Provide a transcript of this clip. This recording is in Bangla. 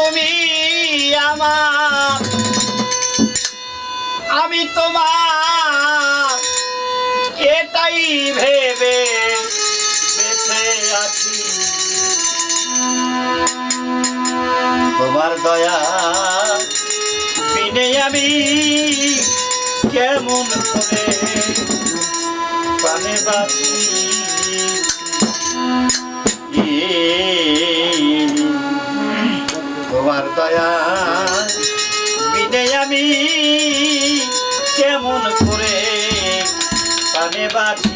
তুমি আমার। আমি তোমার। এটাই ভেবে বেঁচে আছি। তোমার দয়া বিনে আমি কেমন করে প্রাণে বাঁচি? ছায়া বিনে আমি কেমন করে পানে বাঁচি